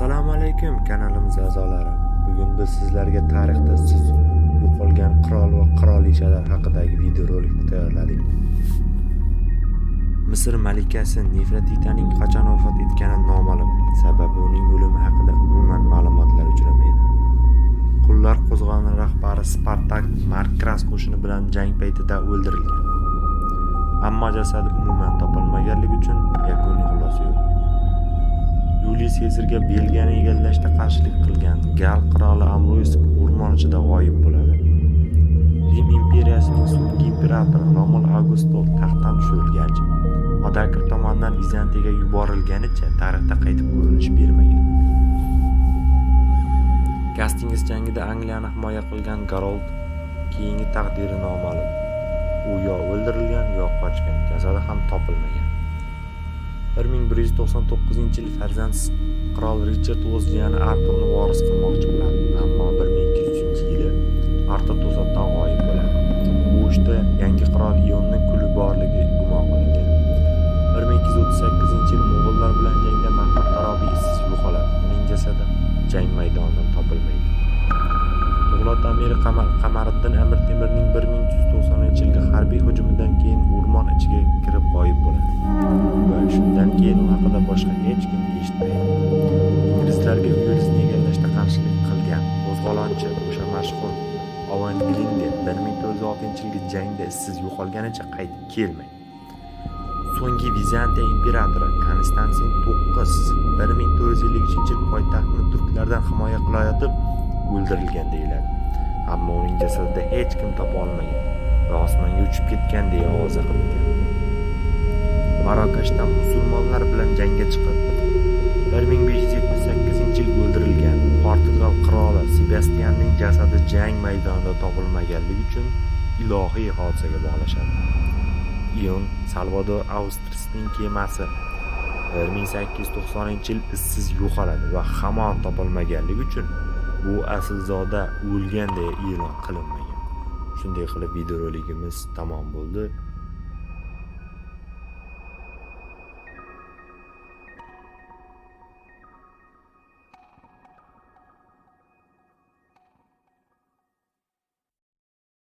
assalomu alaykum kanalimiz a'zolari. Bugun biz sizlarga tarixda siz yo'qolgan qirol va qirolichalar haqidagi videorolikni tayyorladik. Misr malikasi nefratitaning qachon vafot etgani noma'lum. Sababi uning o'limi haqida umuman ma'lumotlar uchramaydi. Qullar qo'zg'oloni rahbari spartak markras qo'shini bilan jang paytida o'ldirilgan. Ammo jasadi umuman topilmaganligi uchun yakuniy xulosa yo'q. Yuliy sezarga belgiyani egallashda qarshilik qilgan gal qiroli amruis o'rmon ichida g'oyib bo'ladi. Rim imperiyasining so'nggi imperatori romul avgustol taxtdan tushirilgach odakr tomonidan vizantiyaga yuborilganicha tarixda qaytib ko'rinish bermagan. Gastinges jangida angliyani himoya qilgan garold keyingi taqdiri noma'lum u yo o'ldirilgan yo qochgan jasadi ham topilmagan. 1199 yil farzandsiz qirol richard o'z jiyani arturni voris qilmoqchi bo'ladi. Ammo 1203 yili artur to'satdan g'oyib bo'ladi. Bu ishda yangi qirol ionni kuli borligi gumon qilingan. 1238 yil mo'g'ullar bilan jangda mahmud tarobiy izsiz yo'qoladi. Uning jasadi jang maydonidan topilmaydi. Tug'lot amiri Qamar- qamariddin amir temurning 1390 haqida boshqa hech kim eshitmaydi. Inglizlarga uelsni egallashda qarshilik qilgan. Qo'zg'olonchi o'sha mashhur oven glinde 1406 yilgi jangda izsiz yo'qolganicha qaytib kelmaydi so'nggi vizantiya imperatori konstantin to'qqiz bir ming to'rt yuz ellik uchinchi yil poytaxtni turklardan himoya qilayotib o'ldirilgan deyiladi. Ammo uning jasadida hech kim topa olmagan va osmonga uchib ketgan deya ovoza qilingan marokashda musulmonlar bilan jangga chiqib 1578 yil o'ldirilgan portugal qiroli sebastianning jasadi jang maydonida topilmaganligi uchun ilohiy hodisaga bog'lashadi. Ion salvador austrisning kemasi 1890 yil izsiz yo'qoladi va hamon topilmaganligi uchun bu aslzoda o'lgan deya e'lon qilinmagan. Shunday qilib videoroligimiz tamom bo'ldi.